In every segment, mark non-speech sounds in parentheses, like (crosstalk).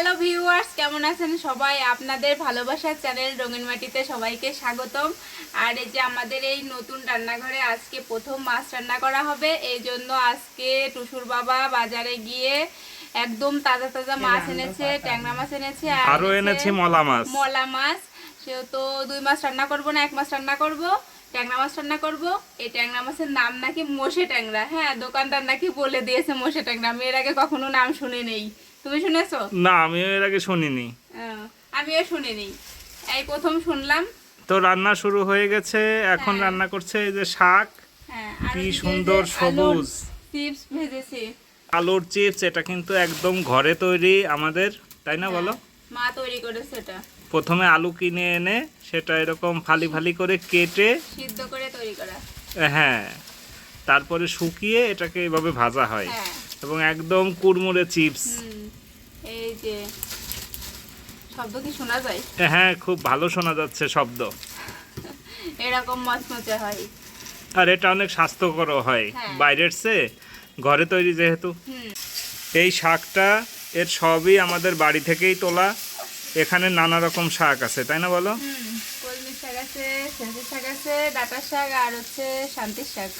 Hello viewers কেমন আছেন সবাই? আপনাদের ভালোবাসার চ্যানেল রঙিন মাটিতে সবাইকে স্বাগতম। আর এই যে আমাদের এই নতুন রান্নাঘরে আজকে প্রথম মাছ রান্না করা হবে এই জন্য আজকে টুসুর বাবা বাজারে গিয়ে একদম তাজা তাজা মাছ এনেছে ট্যাংরা মাছ এনেছে আর এনেছি মলা মাছ। মলা মাছ। সেহেতু দুই মাছ রান্না করব না এক মাছ রান্না করব ট্যাংরা মাছ রান্না করব। এই ট্যাংরা মাছের নাম নাকি মোষে ট্যাংরা। হ্যাঁ দোকানদার নাকি বলে দিয়েছে মোষে ট্যাংরা আমি এর আগে কখনো নাম শুনে নেই তুমি শুনেছো? না আমি এর আগে শুনিনি। আমিও শুনিনি। এই প্রথম শুনলাম। তো রান্না শুরু হয়ে গেছে এখন হ্যাঁ। রান্না করছে এই যে শাক। হ্যাঁ কি সুন্দর সবুজ। চিপস ভেজেছি। আলুর চিপস এটা কিন্তু একদম ঘরে তৈরি আমাদের তাই না বলো? মা তৈরি করেছে এটা। প্রথমে আলু কিনে এনে সেটা এরকম ফালি ফালি করে কেটে সিদ্ধ করে তৈরি করা। হ্যাঁ তারপরে শুকিয়ে এটাকে এভাবে ভাজা হয়। হ্যাঁ। এবং একদম কুড়মুড়ে চিপস। যে শব্দ কি শোনা যায়? হ্যাঁ খুব ভালো শোনা যাচ্ছে শব্দ। এরকম মচমচে হয়। আর এটা অনেক স্বাস্থ্যকর হয়। হ্যাঁ। বাইরের চেয়ে ঘরে তৈরি যেহেতু। এই শাকটা এর সবই আমাদের বাড়ি থেকেই তোলা। এখানে নানা রকম শাক আছে তাই না বলো? কলমি শাক আছে শাক আছে ডাটা শাক আর হচ্ছে শান্তির শাক।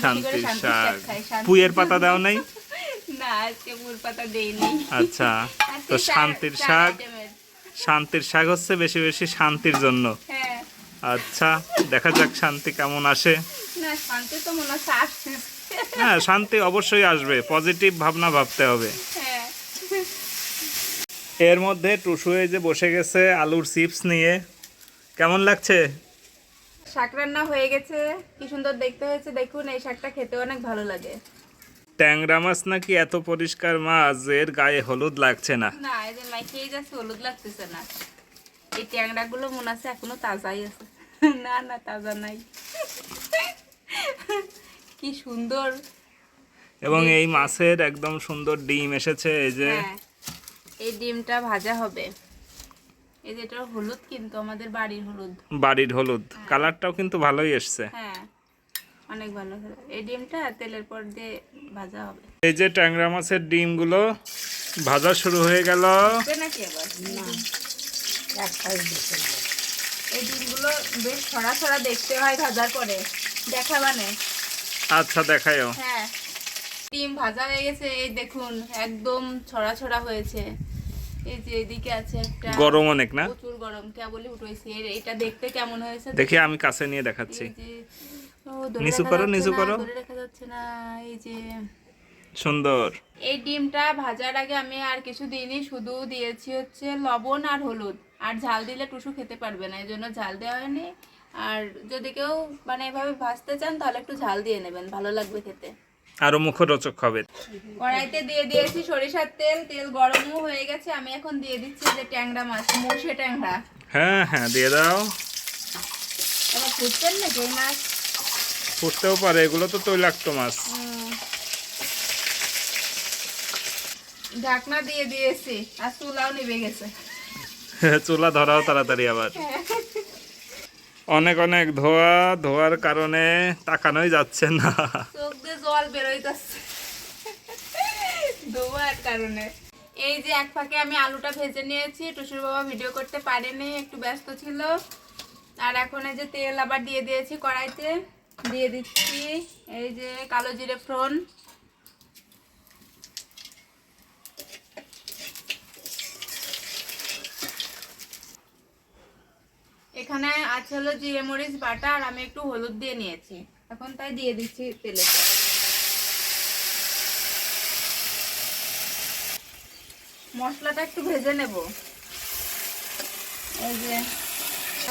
শান্তির শাক পুইয়ের পাতা দাও নাই? (laughs) না আজকে পুর পাতা দেইনি। আচ্ছা তো শান্তির শাক শান্তির শাক হচ্ছে বেশি বেশি শান্তির জন্য। হ্যাঁ। আচ্ছা দেখা যাক শান্তি কেমন আসে। না শান্তি তো মনে আসছে। হ্যাঁ শান্তি অবশ্যই আসবে পজিটিভ ভাবনা ভাবতে হবে। হ্যাঁ। এর মধ্যে টুসু এই যে বসে গেছে আলুর চিপস নিয়ে। কেমন লাগছে? শাক রান্না হয়ে গেছে কি সুন্দর দেখতে হয়েছে। দেখুন এই শাকটা খেতে অনেক ভালো লাগে। ট্যাংরা মাছ নাকি এত পরিষ্কার মাছ এর গায়ে হলুদ লাগছে না? না এই যে মাইকেই যাচ্ছে হলুদ লাগতেছে না। এই ট্যাংরা গুলো মনে আছে এখনও তাজাই আছে। না না তাজা নাই। কি সুন্দর। এবং এই মাছের একদম সুন্দর ডিম এসেছে এই যে। হ্যাঁ এই ডিমটা ভাজা হবে। এই যে এটা হলুদ কিন্তু আমাদের বাড়ির হলুদ। বাড়ির হলুদ। কালারটাও কিন্তু ভালোই এসছে। হ্যাঁ। অনেক ভালো। হলো। এই ডিমটা তেলের পর দিয়ে ভাজা হবে। এই যে ট্যাংরা মাছের ডিমগুলো ভাজা শুরু হয়ে গেল। নাকি আবার? এই ডিমগুলো বেশ ছড়া ছড়া দেখতে হয় ভাজার পরে। দেখা মানে? আচ্ছা দেখায়ও। হ্যাঁ। ডিম ভাজা হয়ে গেছে এই দেখুন একদম ছড়া ছড়া হয়েছে। এই যে এদিকে আছে একটা গরম অনেক না? প্রচুর গরম কেবলই উঠেছে এটা দেখতে কেমন হয়েছে? দেখি আমি কাছে নিয়ে দেখাচ্ছি। এই যে নিচু করো, নিচু করো। ধরে যাচ্ছে না এই যে সুন্দর। এই ডিমটা ভাজার আগে আমি আর কিছু দিইনি শুধু দিয়েছি হচ্ছে লবণ আর হলুদ। আর ঝাল দিলে টুসু খেতে পারবে না এই জন্য ঝাল দেওয়া হয়নি। আর যদি কেউ মানে এভাবে ভাজতে চান তাহলে একটু ঝাল দিয়ে নেবেন ভালো লাগবে খেতে। আরও মুখরোচক হবে। কড়াইতে দিয়ে দিয়েছি সরিষার তেল তেল গরমও হয়ে গেছে আমি এখন দিয়ে দিচ্ছি যে ট্যাংরা মাছ মোষে ট্যাংরা। হ্যাঁ হ্যাঁ দিয়ে দাও। এবার ফুটছেন নাকি এই মাছ? ফুটতেও পারে এগুলো তো তৈলাক্ত মাছ। ঢাকনা দিয়ে দিয়েছি আর চুলাও নিভে গেছে। (laughs) চুলা ধরাও তাড়াতাড়ি আবার। অনেক অনেক ধোয়া ধোয়ার কারণে তাকানোই যাচ্ছে না। চোখ দিয়ে জল বেরোইতেছে। ধোয়ার কারণে। এই যে এক ফাঁকে আমি আলুটা ভেজে নিয়েছি টুসুর বাবা ভিডিও করতে পারেনি একটু ব্যস্ত ছিল। আর এখন এই যে তেল আবার দিয়ে দিয়েছি কড়াইতে। দিয়ে দিচ্ছি। এই যে কালো জিরে ফ্রন এখানে আছে হলো জিরে মরিচ, বাটা, আর আমি একটু হলুদ দিয়ে নিয়েছি। এখন তাই দিয়ে দিচ্ছি তেলে। মশলাটা একটু ভেজে নেব। এই যে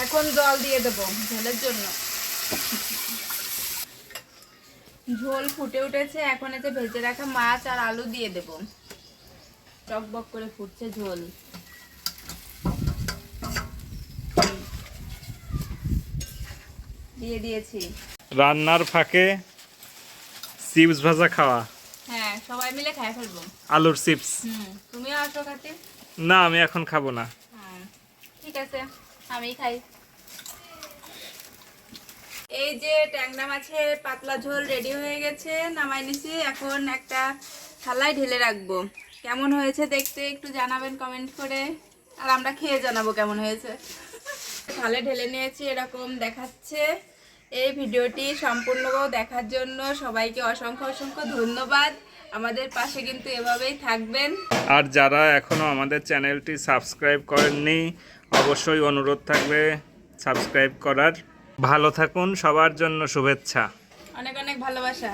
এখন জল দিয়ে দেবো ঝোলের জন্য। ঝোল ফুটে উঠেছে এখন এতে ভেজে রাখা মাছ আর আলু দিয়ে দেব। টকবক করে ফুটছে ঝোল। দিয়ে দিয়েছি। রান্নার ফাঁকে চিপস ভাজা খাওয়া। হ্যাঁ সবাই মিলে খাই ফেলব। আলুর চিপস। তুমিও আসো খাতে? না আমি এখন খাব না। ঠিক আছে আমি খাই। এই যে ট্যাংরা মাছের পাতলা ঝোল রেডি হয়ে গেছে, নামাই নিছি। এখন একটা থালায় ঢেলে রাখব। কেমন হয়েছে দেখতে একটু জানাবেন কমেন্ট করে। আর আমরা খেয়ে জানাব কেমন হয়েছে। থালে ঢেলে নিয়েছি, এরকম দেখাচ্ছে। এই ভিডিওটি সম্পূর্ণ দেখার জন্য সবাইকে অসংখ্য অসংখ্য ধন্যবাদ। আমাদের পাশে কিন্তু এভাবেই থাকবেন। আর যারা এখনও আমাদের চ্যানেলটি সাবস্ক্রাইব করেননি, অবশ্যই অনুরোধ থাকবে সাবস্ক্রাইব করার। ভালো থাকুন সবার জন্য শুভেচ্ছা। অনেক অনেক ভালোবাসা।